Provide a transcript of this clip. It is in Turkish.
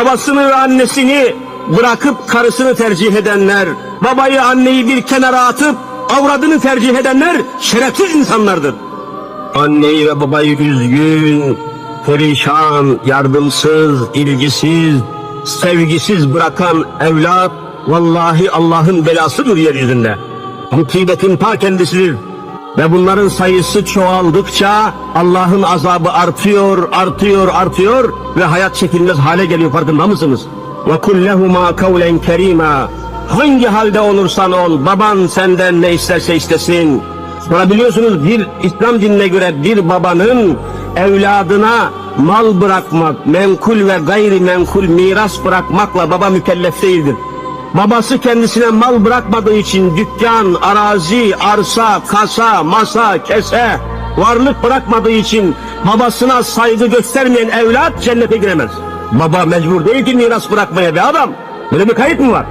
babasını ve annesini bırakıp karısını tercih edenler, babayı anneyi bir kenara atıp avradını tercih edenler şerefsiz insanlardır. Anneyi ve babayı üzgün, perişan, yardımsız, ilgisiz, sevgisiz bırakan evlat vallahi Allah'ın belasıdır yeryüzünde. Musibetin ta kendisidir. Ve bunların sayısı çoğaldıkça Allah'ın azabı artıyor, artıyor, artıyor ve hayat çekilmez hale geliyor farkında mısınız? Ve kullehuma kavlen kerima. Hangi halde olursan ol, baban senden ne isterse istesin. Sonra biliyorsunuz bir İslam dinine göre bir babanın evladına mal bırakmak, menkul ve gayri menkul miras bırakmakla baba mükellef değildir. Babası kendisine mal bırakmadığı için dükkan, arazi, arsa, kasa, masa, kese, varlık bırakmadığı için babasına saygı göstermeyen evlat cennete giremez. Baba mecbur değil ki miras bırakmaya be adam. Böyle bir kayıt mı var?